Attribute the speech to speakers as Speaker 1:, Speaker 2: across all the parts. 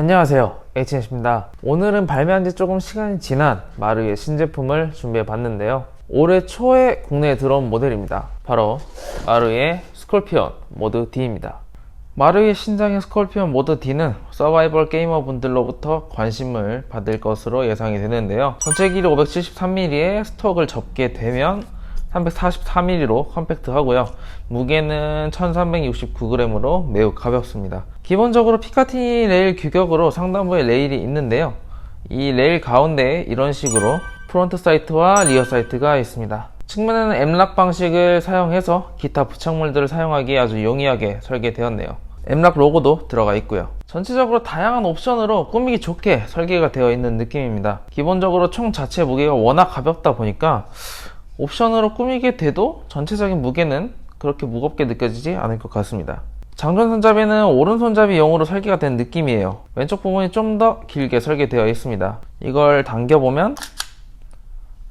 Speaker 1: 안녕하세요. HNC입니다. 오늘은 발매한 지 조금 시간이 지난 마르의 신제품을 준비해 봤는데요. 올해 초에 국내에 들어온 모델입니다. 바로 마르의 스콜피온 모드 D입니다. 마르의 신작인 스콜피온 모드 D는 서바이벌 게이머 분들로부터 관심을 받을 것으로 예상이 되는데요. 전체 길이 573mm의 스톡을 접게 되면 343mm로 컴팩트하고요. 무게는 1369g으로 매우 가볍습니다. 기본적으로 피카티니 레일 규격으로 상단부에 레일이 있는데요. 이 레일 가운데에 이런 식으로 프론트 사이트와 리어 사이트가 있습니다. 측면에는 M락 방식을 사용해서 기타 부착물들을 사용하기 아주 용이하게 설계되었네요. M락 로고도 들어가 있고요. 전체적으로 다양한 옵션으로 꾸미기 좋게 설계가 되어 있는 느낌입니다. 기본적으로 총 자체 무게가 워낙 가볍다 보니까 옵션으로 꾸미게 돼도 전체적인 무게는 그렇게 무겁게 느껴지지 않을 것 같습니다. 장전 손잡이는 오른손잡이용으로 설계가 된 느낌이에요. 왼쪽 부분이 좀 더 길게 설계되어 있습니다. 이걸 당겨보면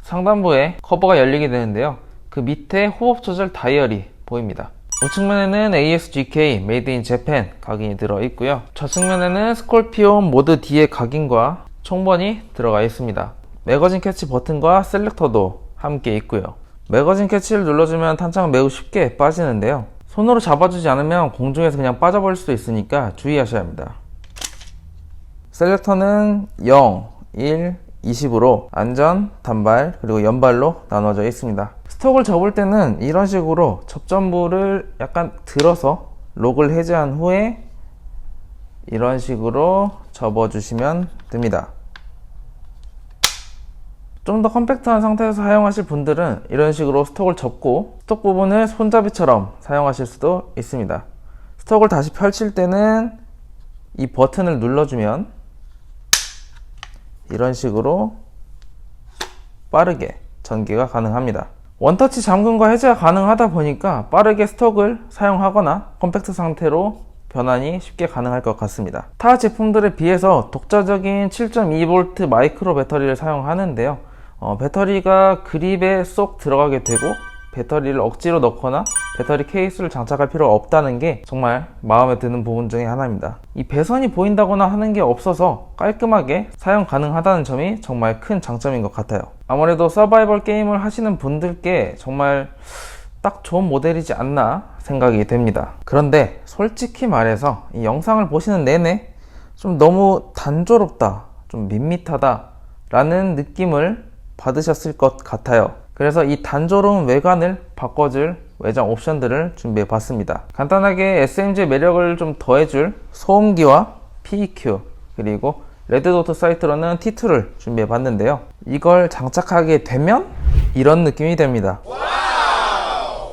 Speaker 1: 상단부에 커버가 열리게 되는데요. 그 밑에 호흡 조절 다이얼이 보입니다. 우측면에는 ASGK Made in Japan 각인이 들어 있고요. 좌측면에는 스콜피온 모드 D의 각인과 총번이 들어가 있습니다. 매거진 캐치 버튼과 셀렉터도 함께 있고요. 매거진 캐치를 눌러주면 탄창은 매우 쉽게 빠지는데요. 손으로 잡아주지 않으면 공중에서 그냥 빠져버릴 수도 있으니까 주의하셔야 합니다. 셀렉터는 0, 1, 20으로 안전, 단발, 그리고 연발로 나눠져 있습니다. 스톡을 접을 때는 이런 식으로 접전부를 약간 들어서 록을 해제한 후에 이런 식으로 접어주시면 됩니다. 좀 더 컴팩트한 상태에서 사용하실 분들은 이런 식으로 스톡을 접고 스톡 부분을 손잡이처럼 사용하실 수도 있습니다. 스톡을 다시 펼칠 때는 이 버튼을 눌러주면 이런 식으로 빠르게 전개가 가능합니다. 원터치 잠금과 해제가 가능하다 보니까 빠르게 스톡을 사용하거나 컴팩트 상태로 변환이 쉽게 가능할 것 같습니다. 타 제품들에 비해서 독자적인 7.2V 마이크로 배터리를 사용하는데요. 어, 배터리가 그립에 쏙 들어가게 되고 배터리를 억지로 넣거나 배터리 케이스를 장착할 필요가 없다는 게 정말 마음에 드는 부분 중에 하나입니다. 이 배선이 보인다거나 하는 게 없어서 깔끔하게 사용 가능하다는 점이 정말 큰 장점인 것 같아요. 아무래도 서바이벌 게임을 하시는 분들께 정말 딱 좋은 모델이지 않나 생각이 됩니다. 그런데 솔직히 말해서 이 영상을 보시는 내내 좀 너무 단조롭다, 좀 밋밋하다 라는 느낌을 받으셨을 것 같아요. 그래서 이 단조로운 외관을 바꿔줄 외장 옵션들을 준비해 봤습니다. 간단하게 SMG의 매력을 좀 더해줄 소음기와 PEQ 그리고 레드도트 사이트로는 T2를 준비해 봤는데요. 이걸 장착하게 되면 이런 느낌이 됩니다.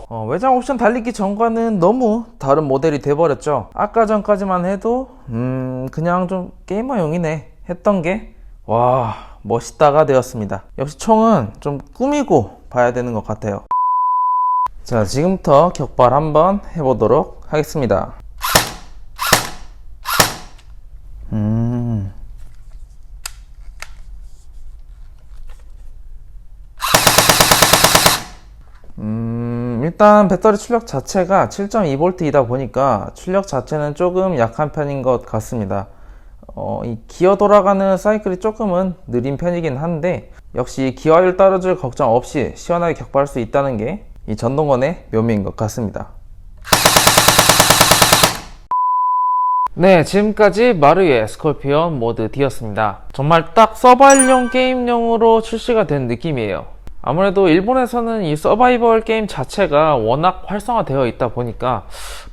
Speaker 1: 어, 외장 옵션 달리기 전과는 너무 다른 모델이 돼버렸죠. 아까 전까지만 해도 음 그냥 좀 게이머용이네 했던 게 와 멋있다가 되었습니다. 역시 총은 좀 꾸미고 봐야 되는 것 같아요. 자 지금부터 격발 한번 해보도록 하겠습니다. 음. 음, 일단 배터리 출력 자체가 7.2V이다 보니까 출력 자체는 조금 약한 편인 것 같습니다. 어, 이 기어 돌아가는 사이클이 조금은 느린 편이긴 한데 역시 기어를 따라줄 걱정 없이 시원하게 격발할 수 있다는 게 이 전동건의 묘미인 것 같습니다. 네, 지금까지 마르의 스콜피온 모드 D였습니다. 정말 딱 서바이벌용 게임용으로 출시가 된 느낌이에요. 아무래도 일본에서는 이 서바이벌 게임 자체가 워낙 활성화되어 있다 보니까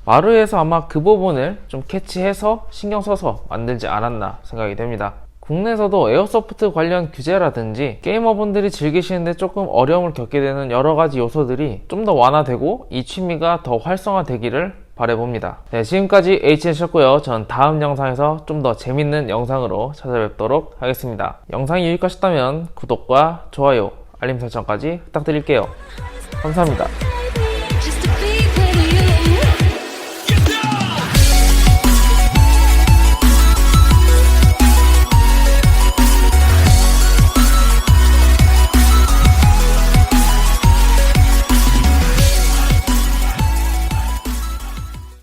Speaker 1: 마르에서 아마 그 부분을 좀 캐치해서 신경 써서 만들지 않았나 생각이 됩니다. 국내에서도 에어소프트 관련 규제라든지 게이머분들이 즐기시는데 조금 어려움을 겪게 되는 여러 가지 요소들이 좀 더 완화되고 이 취미가 더 활성화되기를 바래봅니다. 네, 지금까지 HN이었고요. 전 다음 영상에서 좀 더 재밌는 영상으로 찾아뵙도록 하겠습니다. 영상이 유익하셨다면 구독과 좋아요, 알림 설정까지 부탁드릴게요. 감사합니다.